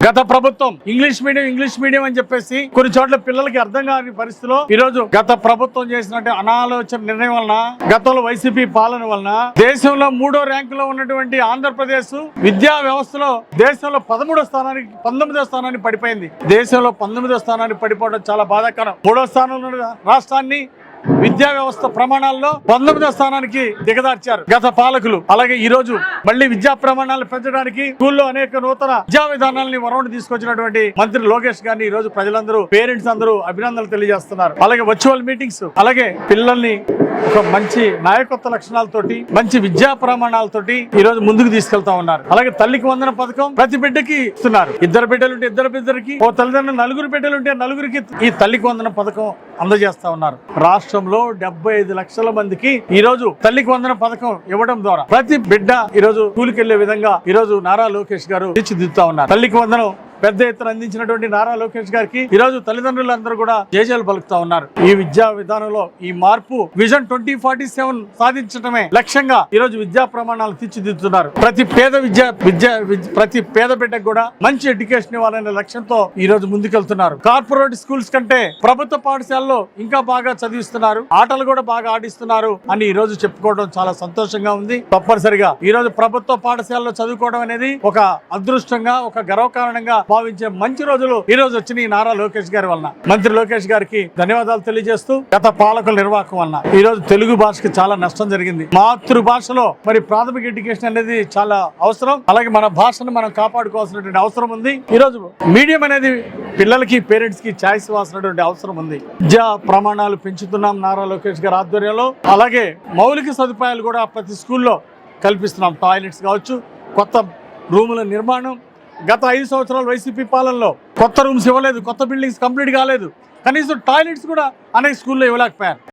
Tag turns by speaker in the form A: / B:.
A: గత ప్రభుత్వం English medium English medium అని చెప్పేసి కొన్ని చోట్ల పిల్లలకి అర్థం కాని పరిస్థితిలో ఈ రోజు గత ప్రభుత్వం చేసినట్టు అనాలోచన నిర్ణయం వలన గతంలో వైసీపీ పాలన వలన దేశంలో మూడో ర్యాంకులో ఉన్నటువంటి ఆంధ్రప్రదేశ్ విద్యా వ్యవస్థలో దేశంలో పదమూడో స్థానానికి పంతొమ్మిదో స్థానానికి పడిపోయింది. దేశంలో పంతొమ్మిదో స్థానానికి పడిపోవడం చాలా బాధాకరం. మూడో స్థానంలో రాష్ట్రాన్ని విద్యా వ్యవస్థ ప్రమాణాల్లో పంతొమ్మిదో స్థానానికి దిగదార్చారు గత పాలకులు. అలాగే ఈ రోజు మళ్ళీ విద్యా ప్రమాణాలు పెంచడానికి స్కూల్లో అనేక నూతన విద్యా విధానాలని వరవడి తీసుకొచ్చినటువంటి మంత్రి లోకేష్ గారిని ఈ రోజు ప్రజలందరూ పేరెంట్స్ అందరూ అభినందనలు తెలియజేస్తున్నారు. అలాగే వర్చువల్ మీటింగ్స్ అలాగే పిల్లల్ని ఒక మంచి నాయకత్వ లక్షణాలతోటి మంచి విద్యా ప్రమాణాలతోటి ఈ రోజు ముందుకు తీసుకెళ్తా ఉన్నారు. అలాగే తల్లికి వందన పథకం ప్రతి బిడ్డకి ఇస్తున్నారు. ఇద్దరు బిడ్డలుంటే ఇద్దరు బిడ్డలకి ఓ తల్లిదండ్రులు నలుగురు బిడ్డలుంటే నలుగురికి ఈ తల్లికి వందన పథకం అందజేస్తా ఉన్నారు. రాష్ట్రంలో డెబ్బై ఐదు లక్షల మందికి ఈ రోజు తల్లికి వందన పథకం ఇవ్వడం ద్వారా ప్రతి బిడ్డ ఈ రోజు స్కూల్కి వెళ్ళే విధంగా ఈ రోజు నారా లోకేష్ గారు తీర్చిదిద్దుతా ఉన్నారు. తల్లికి వందనం పెద్ద ఎత్తున అందించినటువంటి నారా లోకేష్ గారికి ఈ రోజు తల్లిదండ్రులందరూ కూడా జేజేలు పలుకుతా ఉన్నారు. ఈ విద్యా విధానంలో ఈ మార్పు విజన్ ట్వంటీ ఫార్టీ సెవెన్ సాధించడమే లక్ష్యంగా ఈ రోజు విద్యా ప్రమాణాలు తీర్చిదిద్దుతున్నారు. ప్రతి పేద విద్యా విద్య విద్య- ప్రతి పేద బిడ్డకు కూడా మంచి ఎడ్యుకేషన్ ఇవ్వాలనే లక్ష్యంతో ఈ రోజు ముందుకెళ్తున్నారు. కార్పొరేట్ స్కూల్స్ కంటే ప్రభుత్వ పాఠశాలలో ఇంకా బాగా చదివిస్తున్నారు. ఆటలు కూడా బాగా ఆడిస్తున్నారు అని ఈ రోజు చెప్పుకోవడం చాలా సంతోషంగా ఉంది. తప్పనిసరిగా ఈ రోజు ప్రభుత్వ పాఠశాలలో చదువుకోవడం అనేది ఒక అదృష్టంగా ఒక గర్వకారణంగా భావించే మంచి రోజులు ఈ రోజు వచ్చినాయి ఈ నారా లోకేష్ గారి వలన. మంత్రి లోకేష్ గారికి ధన్యవాదాలు తెలియజేస్తూ గత పాలకుల నిర్వాహకం వలన. ఈ రోజు తెలుగు భాషకి చాలా నష్టం జరిగింది. మాతృభాషలో మరి ప్రాథమిక ఎడ్యుకేషన్ అనేది చాలా అవసరం. అలాగే మన భాషను మనం కాపాడుకోవాల్సినటువంటి అవసరం ఉంది. ఈ రోజు మీడియం అనేది పిల్లలకి పేరెంట్స్కి ఛాయిస్ ఇవ్వాల్సినటువంటి అవసరం ఉంది. విద్యా ప్రమాణాలు పెంచుతున్నాం నారా లోకేష్ గారి ఆధ్వర్యంలో. అలాగే మౌలిక సదుపాయాలు కూడా ప్రతి స్కూల్లో కల్పిస్తున్నాం. టాయిలెట్స్ కావచ్చు కొత్త రూముల నిర్మాణం గత ఐదు సంవత్సరాలు వైసీపీ పాలనలో కొత్త రూమ్స్ ఇవ్వలేదు కొత్త బిల్డింగ్స్ కంప్లీట్ కాలేదు. కనీసం టాయిలెట్స్ కూడా అనేక స్కూల్లో ఇవ్వలేకపోయారు.